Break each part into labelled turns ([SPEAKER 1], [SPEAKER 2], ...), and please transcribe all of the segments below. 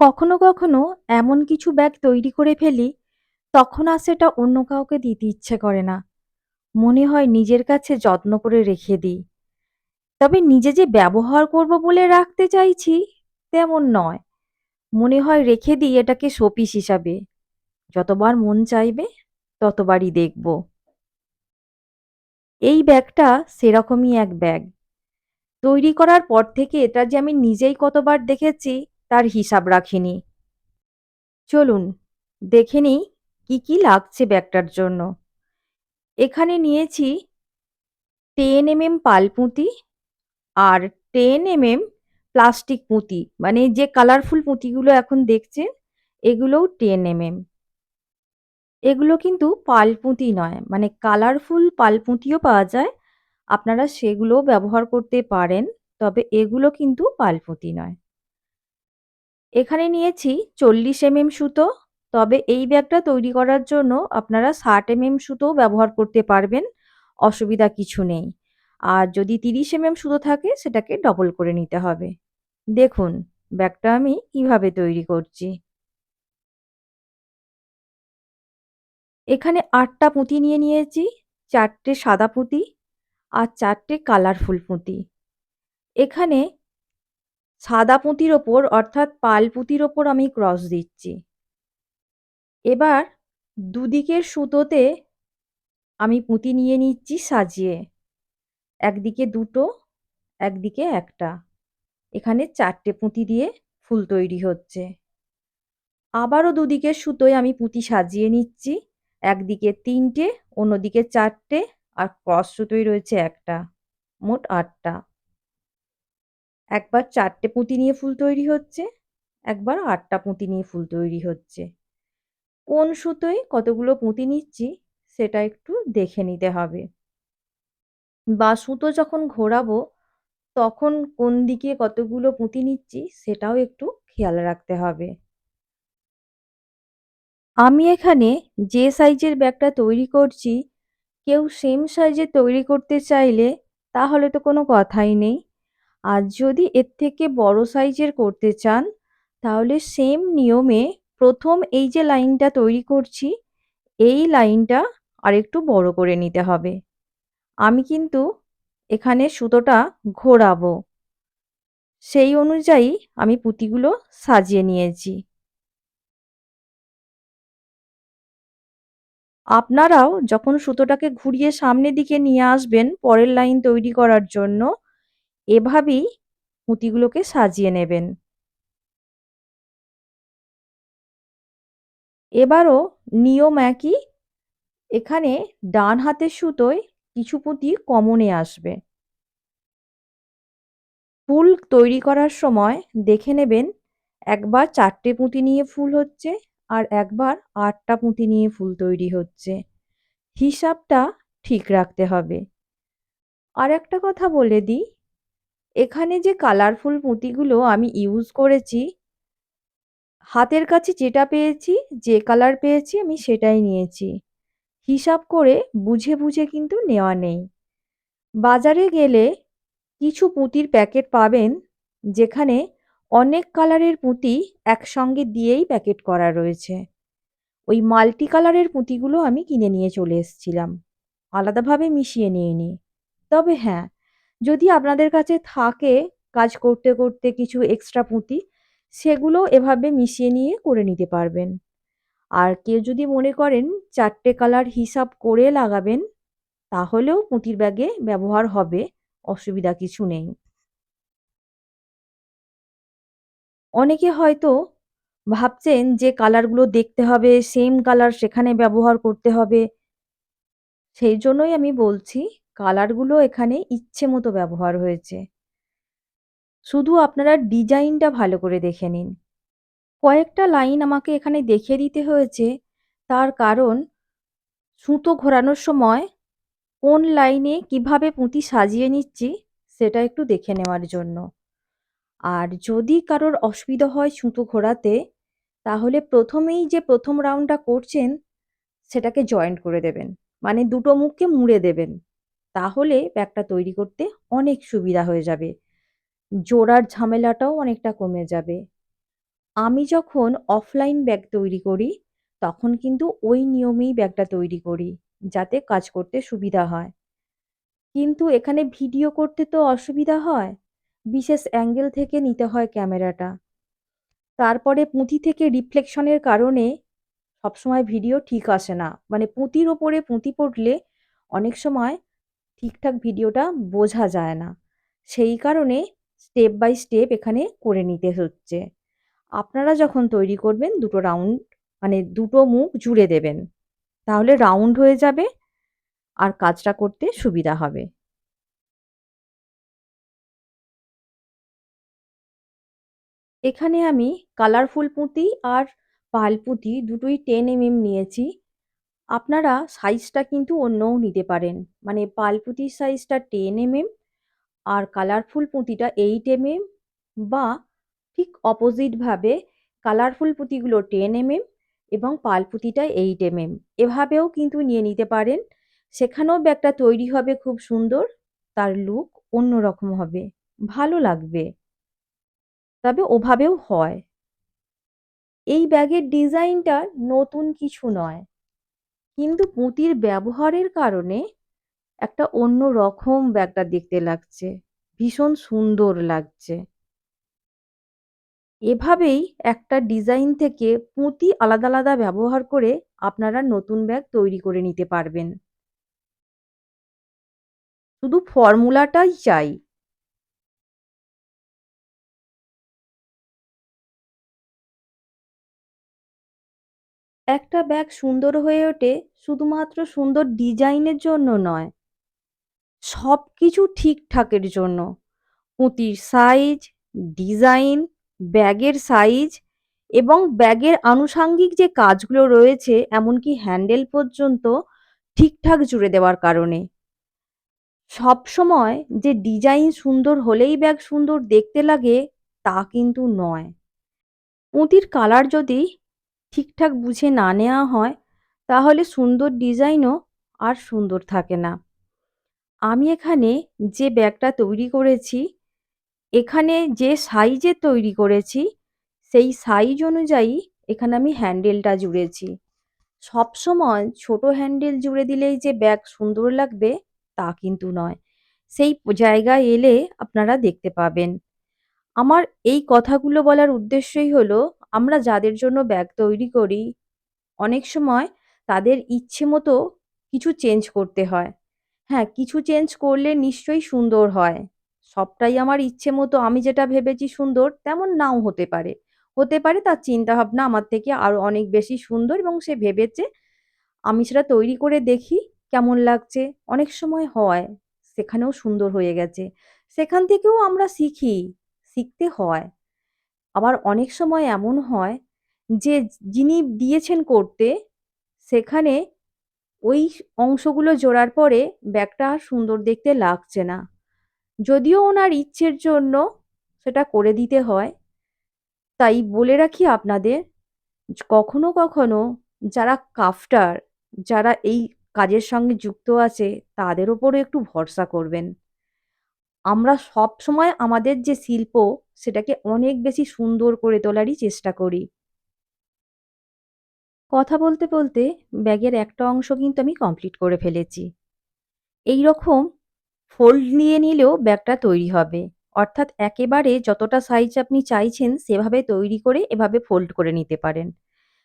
[SPEAKER 1] কখনো কখনো এমন কিছু ব্যাগ তৈরি করে ফেলি, তখন আর সেটা অন্য কাউকে দিতে ইচ্ছে করে না। মনে হয় নিজের কাছে যত্ন করে রেখে দিই। তবে নিজে যে ব্যবহার করব বলে রাখতে চাইছি, তেমন নয়। মনে হয় রেখে দিই এটাকে শোপিস হিসাবে। যতবার মন চাইবে, ততবারই দেখব। এই ব্যাগটা সেরকমই এক ব্যাগ তৈরি করার পর থেকে এটা যে আমি নিজেই কতবার দেখেছি তার হিসাব রাখিনি। চলুন, দেখে নিই কি কি লাগছে ব্যাগটার জন্য। এখানে নিয়েছি টেন এমএম পালপুঁতি আর টেন এমএম প্লাস্টিক পুঁতি। মানে যে কালারফুল পুঁতিগুলো এখন দেখছেন, এগুলোও টেন এমএম এগুলো কিন্তু পালপুঁতি নয় মানে কালারফুল পালপুঁতিও পাওয়া যায়। আপনারা সেগুলোও ব্যবহার করতে পারেন, তবে এগুলো কিন্তু পালপুঁতি নয়। এখানে নিয়েছি চল্লিশ এমএম সুতো। তবে এই ব্যাগটা তৈরি করার জন্য আপনারা ষাট এমএম সুতোও ব্যবহার করতে পারবেন, অসুবিধা কিছু নেই। আর যদি তিরিশ এমএম সুতো থাকে, সেটাকে ডবল করে নিতে হবে। দেখুন, ব্যাগটা আমি কীভাবে তৈরি করছি। এখানে আটটা পুঁতি নিয়ে নিয়েছি, চারটে সাদা পুঁতি আর চারটে কালারফুল পুঁতি। এখানে সাদা পুঁতির ওপর, অর্থাৎ পাল পুঁতির ওপর আমি ক্রস দিচ্ছি। এবার দুদিকের সুতোতে আমি পুঁতি নিয়ে নিচ্ছি সাজিয়ে। একদিকে দুটো, একদিকে একটা। এখানে চারটে পুঁতি দিয়ে ফুল তৈরি হচ্ছে। আবারও দুদিকের সুতোয় আমি পুঁতি সাজিয়ে নিচ্ছি। একদিকে তিনটে, অন্যদিকে চারটে, আর ক্রস সুতোই রয়েছে একটা, মোট আটটা। একবার চারটে পুঁতি নিয়ে ফুল তৈরি হচ্ছে, একবার আটটা পুঁতি নিয়ে ফুল তৈরি হচ্ছে। কোন সুতোয় কতগুলো পুঁতি নিচ্ছি সেটা একটু দেখে নিতে হবে। বা সুতো যখন ঘোরাবো, তখন কোন দিকে কতগুলো পুঁতি নিচ্ছি সেটাও একটু খেয়াল রাখতে হবে। আমি এখানে যে সাইজের ব্যাগটা তৈরি করছি, কেউ সেম সাইজে তৈরি করতে চাইলে তাহলে তো কোনো কথাই নেই। আর যদি এর থেকে বড় সাইজের করতে চান, তাহলে সেম নিয়মে প্রথম এই যে লাইনটা তৈরি করছি, এই লাইনটা আরেকটু বড় করে নিতে হবে। আমি কিন্তু এখানে সুতোটা ঘোরাবো। সেই অনুযায়ী আমি পুঁতিগুলো সাজিয়ে নিয়েছি। আপনারাও যখন সুতোটাকে ঘুরিয়ে সামনের দিকে নিয়ে আসবেন পরের লাইন তৈরি করার জন্য এভাবেই পুঁতিগুলোকে সাজিয়ে নেবেন। এবারও নিয়ম একই, এখানে ডান হাতের সুতোয় কিছু পুঁতি কমনে আসবে। ফুল তৈরি করার সময় দেখে নেবেন, একবার চারটে পুঁতি নিয়ে ফুল হচ্ছে আর একবার আটটা পুঁতি নিয়ে ফুল তৈরি হচ্ছে। হিসাবটা ঠিক রাখতে হবে। আর একটা কথা বলে দিই এখানে যে কালারফুল পুঁতিগুলো আমি ইউজ করেছি, হাতের কাছে যেটা পেয়েছি, যে কালার পেয়েছি আমি সেটাই নিয়েছি। হিসাব করে বুঝে বুঝে কিন্তু নেওয়া নেই। বাজারে গেলে কিছু পুঁতির প্যাকেট পাবেন, যেখানে অনেক কালারের পুঁতি একসঙ্গে দিয়েই প্যাকেট করা রয়েছে। ওই মাল্টি কালারের পুঁতিগুলো আমি কিনে নিয়ে চলে এসেছিলাম। আলাদাভাবে মিশিয়ে নিয়ে নিই তবে হ্যাঁ যদি আপনাদের কাছে থাকে কাজ করতে করতে কিছু এক্সট্রা পুঁতি, সেগুলো এভাবে মিশিয়ে নিয়ে করে নিতে পারবেন। আর কেউ যদি মনে করেন চারটে কালার হিসাব করে লাগাবেন, তাহলেও পুঁতির ব্যাগে ব্যবহার হবে, অসুবিধা কিছু নেই। অনেকে হয়তো ভাবছেন যে কালারগুলো দেখতে হবে সেম কালার সেখানে ব্যবহার করতে হবে। সেই জন্যই আমি বলছি কালারগুলো এখানে ইচ্ছে মতো ব্যবহার হয়েছে। শুধু আপনারা ডিজাইনটা ভালো করে দেখে নিন। কয়েকটা লাইন আমাকে এখানে দেখিয়ে দিতে হয়েছে। তার কারণ, সুতো ঘোরানোর সময় কোন লাইনে কীভাবে পুঁতি সাজিয়ে নিচ্ছি সেটা একটু দেখে নেওয়ার জন্য। আর যদি কারোর অসুবিধা হয় সুতো ঘোরাতে, তাহলে প্রথমেই যে প্রথম রাউন্ডটা করছেন, সেটাকে জয়েন্ট করে দেবেন। মানে দুটো মুখকে মুড়ে দেবেন। তাহলে ব্যাগটা তৈরি করতে অনেক সুবিধা হয়ে যাবে জোড়ার ঝামেলাটাও অনেকটা কমে যাবে আমি যখন অফলাইন ব্যাগ তৈরি করি, তখন কিন্তু ওই নিয়মেই ব্যাগটা তৈরি করি, যাতে কাজ করতে সুবিধা হয়। কিন্তু এখানে ভিডিও করতে তো অসুবিধা হয়। বিশেষ অ্যাঙ্গেল থেকে নিতে হয় ক্যামেরাটা। তারপরে পুঁথি থেকে রিফ্লেকশনের কারণে সবসময় ভিডিও ঠিক আসে না। মানে পুঁতির ওপরে পুঁতি পড়লে অনেক সময় ঠিকঠাক ভিডিওটা বোঝা যায় না। সেই কারণে স্টেপ বাই স্টেপ এখানে করে নিতে হচ্ছে। আপনারা যখন তৈরি করবেন, দুটো রাউন্ড মানে দুটো মুখ জুড়ে দেবেন। তাহলে রাউন্ড হয়ে যাবে আর কাজটা করতে সুবিধা হবে। এখানে আমি কালারফুল পুঁতি আর পাল পুঁতি দুটোই টেন এমএম নিয়েছি। আপনারা সাইজটা কিন্তু অন্যও নিতে পারেন। মানে পাল পুঁতির সাইজটা 10 এমএম আর কালারফুল পুঁতিটা 8 এমএম বা ঠিক অপোজিটভাবে কালারফুল পুঁতিগুলো 10 এমএম এবং পাল পুঁতিটা 8 এমএম এভাবেও কিন্তু নিয়ে নিতে পারেন। সেখানেও ব্যাগটা তৈরি হবে খুব সুন্দর। তার লুক অন্যরকম হবে। ভালো লাগবে। তবে ওভাবেও হয়। এই ব্যাগের ডিজাইনটা নতুন কিছু নয়। কিন্তু পুঁতির ব্যবহারের কারণে একটা অন্য রকম ব্যাগটা দেখতে লাগছে। ভীষণ সুন্দর লাগছে। এভাবেই একটা ডিজাইন থেকে পুঁতি আলাদা, আলাদা ব্যবহার করে আপনারা নতুন ব্যাগ তৈরি করে নিতে পারবেন। শুধু ফর্মুলাটাই চাই। একটা ব্যাগ সুন্দর হয়ে ওঠে শুধুমাত্র সুন্দর ডিজাইনের জন্য নয়। সব কিছু ঠিকঠাকের জন্য। পুঁতির সাইজ, ডিজাইন, ব্যাগের সাইজ এবং ব্যাগের আনুষাঙ্গিক যে কাজগুলো রয়েছে এমনকি হ্যান্ডেল পর্যন্ত ঠিকঠাক জুড়ে দেওয়ার কারণে। সব সময় যে ডিজাইন সুন্দর হলেই ব্যাগ সুন্দর দেখতে লাগে তা কিন্তু নয়। পুঁতির কালার যদি ঠিকঠাক বুঝে না নেওয়া হয় তাহলে সুন্দর ডিজাইনও আর সুন্দর থাকে না। আমি এখানে যে ব্যাগটা তৈরি করেছি, এখানে যে সাইজের তৈরি করেছি সেই সাইজ অনুযায়ী এখানে আমি হ্যান্ডেলটা জুড়েছি। সবসময় ছোট হ্যান্ডেল জুড়ে দিলেই যে ব্যাগ সুন্দর লাগবে তা কিন্তু নয়। সেই জায়গায় এলে আপনারা দেখতে পাবেন। আমার এই কথাগুলো বলার উদ্দেশ্যই হলো আমরা যাদের জন্য ব্যাগ তৈরি করি, অনেক সময় তাদের ইচ্ছে মতো কিছু চেঞ্জ করতে হয়। হ্যাঁ, কিছু চেঞ্জ করলে নিশ্চয়ই সুন্দর হয়। সবটাই আমার ইচ্ছে মতো আমি যেটা ভেবেছি সুন্দর তেমন নাও হতে পারে। হতে পারে তার চিন্তাভাবনা আমার থেকে আরও অনেক বেশি সুন্দর এবং সে ভেবেছে। আমি সেটা তৈরি করে দেখি কেমন লাগছে। অনেক সময় হয়, সেখানেও সুন্দর হয়ে গেছে। সেখান থেকেও আমরা শিখি, শিখতে হয়। আবার অনেক সময় এমন হয় যে যিনি দিয়েছেন করতে সেখানে ওই অংশগুলো জোড়ার পরে ব্যাগটা সুন্দর দেখতে লাগছে না। যদিও ওনার ইচ্ছের জন্য সেটা করে দিতে হয়। তাই বলে রাখি আপনাদের কখনো, কখনো যারা কাফটার যারা এই কাজের সঙ্গে যুক্ত আছে তাদের ওপরও একটু ভরসা করবেন। আমরা সবসময় আমাদের যে শিল্প সেটাকে অনেক বেশি সুন্দর করে তোলারই চেষ্টা করি। কথা বলতে, বলতে ব্যাগের একটা অংশ কিন্তু আমি কমপ্লিট করে ফেলেছি। এইরকম ফোল্ড নিয়ে নিলেও ব্যাগটা তৈরি হবে। অর্থাৎ একেবারে যতটা সাইজ আপনি চাইছেন সেভাবে তৈরি করে এভাবে ফোল্ড করে নিতে পারেন।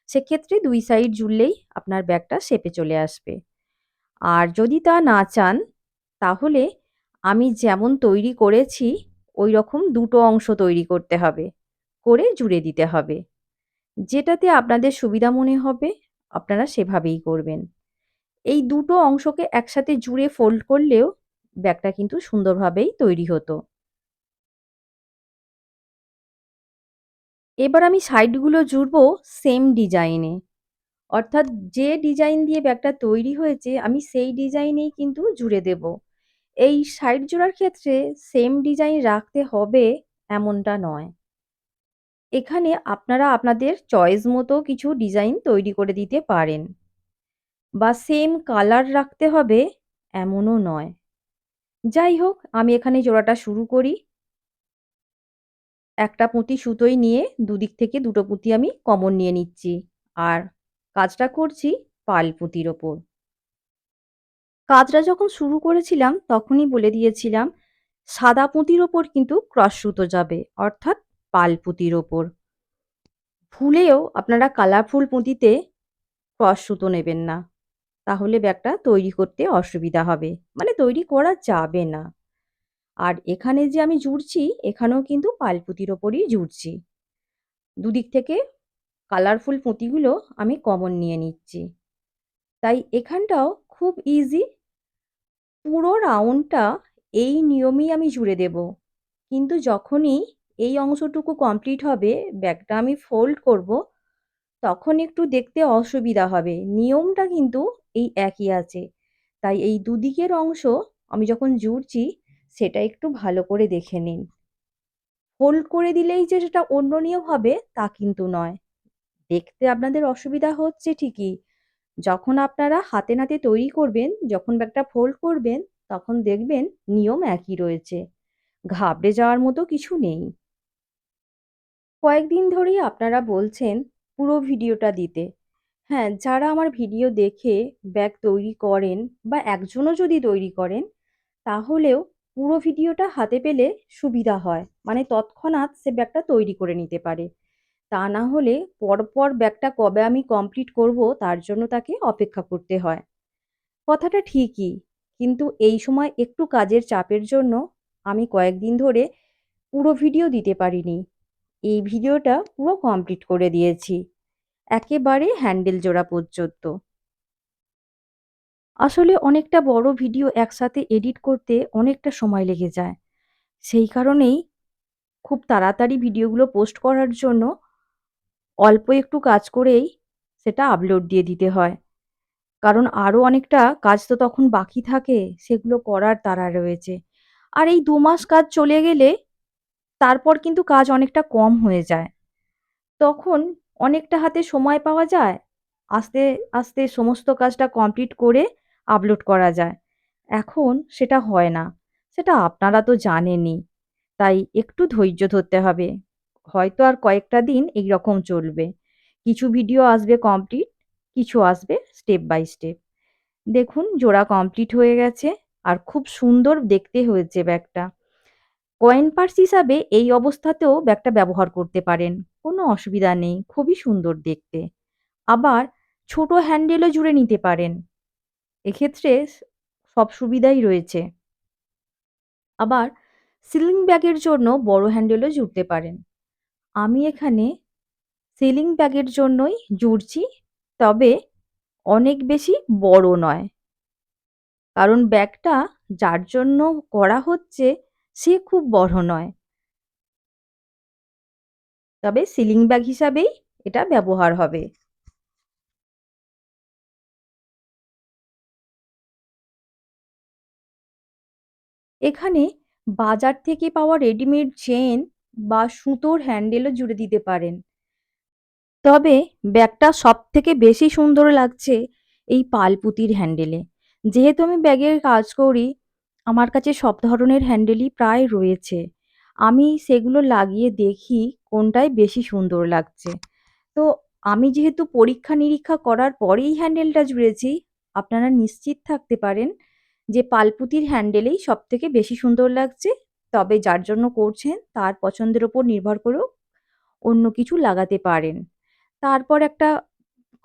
[SPEAKER 1] সেক্ষেত্রে দুই সাইড জুড়লেই আপনার ব্যাগটা শেপে চলে আসবে। আর যদি তা না চান তাহলে আমি যেমন তৈরি করেছি ওই রকম দুটো অংশ তৈরি করতে হবে। করে জুড়ে দিতে হবে। যেটাতে আপনাদের সুবিধা মনে হবে, আপনারা সেভাবেই করবেন। এই দুটো অংশকে একসাথে জুড়ে ফোল্ড করলেও ব্যাগটা কিন্তু সুন্দরভাবেই তৈরি হতো। এবার আমি সাইডগুলো জুড়বো সেম ডিজাইনে। অর্থাৎ যে ডিজাইন দিয়ে ব্যাগটা তৈরি হয়েছে, আমি সেই ডিজাইনেই কিন্তু জুড়ে দেব। এই সাইড জোড়ার ক্ষেত্রে সেম ডিজাইন রাখতে হবে এমনটা নয়। এখানে আপনারা আপনাদের চয়েস মতো কিছু ডিজাইন তৈরি করে দিতে পারেন। বা সেম কালার রাখতে হবে এমনও নয়। যাই হোক, আমি এখানে জোড়াটা শুরু করি। একটা পুঁতি সুতোই নিয়ে দুদিক থেকে দুটো পুঁতি আমি কমন নিয়ে নিচ্ছি আর কাজটা করছি পাল পুঁতির ওপর কাজটা যখন শুরু করেছিলাম, তখনই বলে দিয়েছিলাম, সাদা পুঁতির ওপর কিন্তু ক্রস সুতো যাবে, অর্থাৎ পাল পুঁতির ওপর। ভুলেও আপনারা কালারফুল পুঁতিতে ক্রস সুতো নেবেন না। তাহলে ব্যাগটা তৈরি করতে অসুবিধা হবে মানে তৈরি করা যাবে না। আর এখানে যে আমি জুড়ছি, এখানেও কিন্তু পালপুতির ওপরই জুড়ছি। দুদিক থেকে কালারফুল পুঁতিগুলো আমি কমন নিয়ে নিচ্ছি। তাই এখানটাও খুব ইজি পুরো রাউন্ডটা এই নিয়মেই আমি জুড়ে দেব। কিন্তু যখনই এই অংশটুকু কমপ্লিট হবে, ব্যাগটা আমি ফোল্ড করব, তখন একটু দেখতে অসুবিধা হবে। নিয়মটা কিন্তু এই একই আছে। তাই এই দুদিকের অংশ আমি যখন জুড়ছি, সেটা একটু ভালো করে দেখে নিন। ফোল্ড করে দিলেই যে সেটা অন্য নিয়ম হবে, তা কিন্তু নয়। দেখতে আপনাদের অসুবিধা হচ্ছে ঠিকই যখন আপনারা হাতে নাতে তৈরি করবেন, যখন ব্যাগটা ফোল্ড করবেন, তখন দেখবেন নিয়ম একই রয়েছে। ঘাবড়ে যাওয়ার মতো কিছু নেই। কয়েকদিন ধরেই আপনারা বলছেন পুরো ভিডিওটা দিতে। হ্যাঁ যারা আমার ভিডিও দেখে ব্যাগ তৈরি করেন বা একজনও যদি তৈরি করেন, তাহলেও পুরো ভিডিওটা হাতে পেলে সুবিধা হয়। মানে তৎক্ষণাৎ সে ব্যাগটা তৈরি করে নিতে পারে। তা না হলে পরপর ব্যাগটা কবে আমি কমপ্লিট করব তার জন্য তাকে অপেক্ষা করতে হয়। কথাটা ঠিকই, কিন্তু এই সময় একটু কাজের চাপের জন্য আমি কয়েকদিন ধরে পুরো ভিডিও দিতে পারিনি। এই ভিডিওটা পুরো কমপ্লিট করে দিয়েছি। একেবারে হ্যান্ডেল জোড়া পর্যন্ত। আসলে অনেকটা বড় ভিডিও একসাথে এডিট করতে অনেকটা সময় লেগে যায়। সেই কারণেই খুব তাড়াতাড়ি ভিডিওগুলো পোস্ট করার জন্য অল্প একটু কাজ করেই সেটা আপলোড দিয়ে দিতে হয়। কারণ আরও অনেকটা কাজ তো তখন বাকি থাকে, সেগুলো করার তারা রয়েছে। আর এই দু মাস কাজ চলে গেলে তারপর কিন্তু কাজ অনেকটা কম হয়ে যায়। তখন অনেকটা হাতে সময় পাওয়া যায়, আস্তে আস্তে সমস্ত কাজটা কমপ্লিট করে আপলোড করা যায়। এখন সেটা হয় না, সেটা আপনারা তো জানেনই, তাই একটু ধৈর্য ধরতে হবে। হয়তো আর কয়েকটা দিন এই রকম চলবে। কিছু ভিডিও আসবে কমপ্লিট কিছু আসবে স্টেপ বাই স্টেপ দেখুন, জোড়া কমপ্লিট হয়ে গেছে আর খুব সুন্দর দেখতে হয়েছে ব্যাগটা। কয়েন পার্স হিসাবে এই অবস্থাতেও ব্যাগটা ব্যবহার করতে পারেন, কোনো অসুবিধা নেই, খুবই সুন্দর দেখতে। আবার ছোট হ্যান্ডেলও জুড়ে নিতে পারেন, এক্ষেত্রে সব সুবিধাই রয়েছে। আবার সিলিং ব্যাগের জন্য বড় হ্যান্ডেলও জুড়তে পারেন। আমি এখানে সিলিং ব্যাগের জন্যই জুড়ছি, তবে অনেক বেশি বড় নয়। কারণ ব্যাগটা যার জন্য করা হচ্ছে, সে খুব বড় নয়। তবে সিলিং ব্যাগ হিসাবেই এটা ব্যবহার হবে। এখানে বাজার থেকে পাওয়া রেডিমেড চেন বা সুতোর হ্যান্ডেলও জুড়ে দিতে পারেন। তবে ব্যাগটা সব থেকে বেশি সুন্দর লাগছে এই পালপুতির হ্যান্ডেলে। যেহেতু আমি ব্যাগের কাজ করি, আমার কাছে সব ধরনের হ্যান্ডেলই প্রায় রয়েছে। আমি সেগুলো লাগিয়ে দেখি কোনটায় বেশি সুন্দর লাগছে। তো আমি যেহেতু পরীক্ষা নিরীক্ষা করার পরেই হ্যান্ডেলটা জুড়েছি, আপনারা নিশ্চিত থাকতে পারেন যে পালপুতির হ্যান্ডেলেই সব থেকে বেশি সুন্দর লাগছে তবে যার জন্য করছেন, তার পছন্দের ওপর নির্ভর করেও অন্য কিছু লাগাতে পারেন। তারপর একটা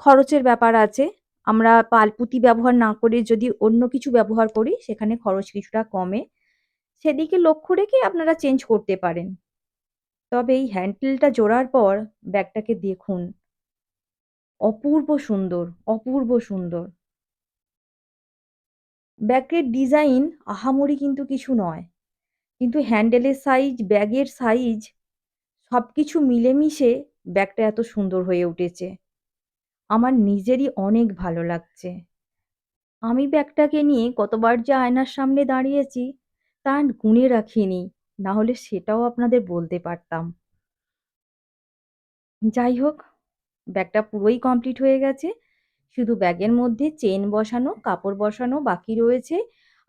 [SPEAKER 1] খরচের ব্যাপার আছে। আমরা পালপুঁতি ব্যবহার না করে যদি অন্য কিছু ব্যবহার করি, সেখানে খরচ কিছুটা কমে। সেদিকে লক্ষ্য রেখে আপনারা চেঞ্জ করতে পারেন। তবে এই হ্যান্ডেলটা জোড়ার পর ব্যাগটাকে দেখুন। অপূর্ব সুন্দর অপূর্ব সুন্দর। ব্যাগের ডিজাইন আহামরি কিন্তু কিছু নয়। কিন্তু হ্যান্ডেলের সাইজ ব্যাগের সাইজ সব কিছু মিলেমিশে ব্যাগটা এত সুন্দর হয়ে উঠেছে। আমার নিজেরই অনেক ভালো লাগছে। আমি ব্যাগটাকে নিয়ে কতবার যে আয়নার সামনে দাঁড়িয়েছি তা গুনে রাখিনি, না হলে সেটাও আপনাদের বলতে পারতাম। যাই হোক, ব্যাগটা পুরোই কমপ্লিট হয়ে গেছে। শুধু ব্যাগের মধ্যে চেন বসানো, কাপড় বসানো বাকি রয়েছে।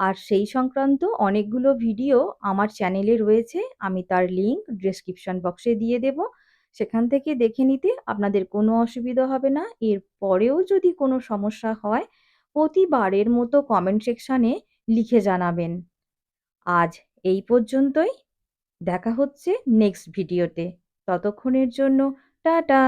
[SPEAKER 1] আর সেই সংক্রান্ত অনেকগুলো ভিডিও আমার চ্যানেলে রয়েছে, আমি তার লিঙ্ক ডেসক্রিপশন বক্সে দিয়ে দেব। সেখান থেকে দেখে নিতে আপনাদের কোনো অসুবিধা হবে না। এর পরেও যদি কোনো সমস্যা হয়, প্রতিবারের মতো কমেন্ট সেকশানে লিখে জানাবেন। আজ এই পর্যন্তই। দেখা হচ্ছে নেক্সট ভিডিওতে ততক্ষণের জন্য টাটা!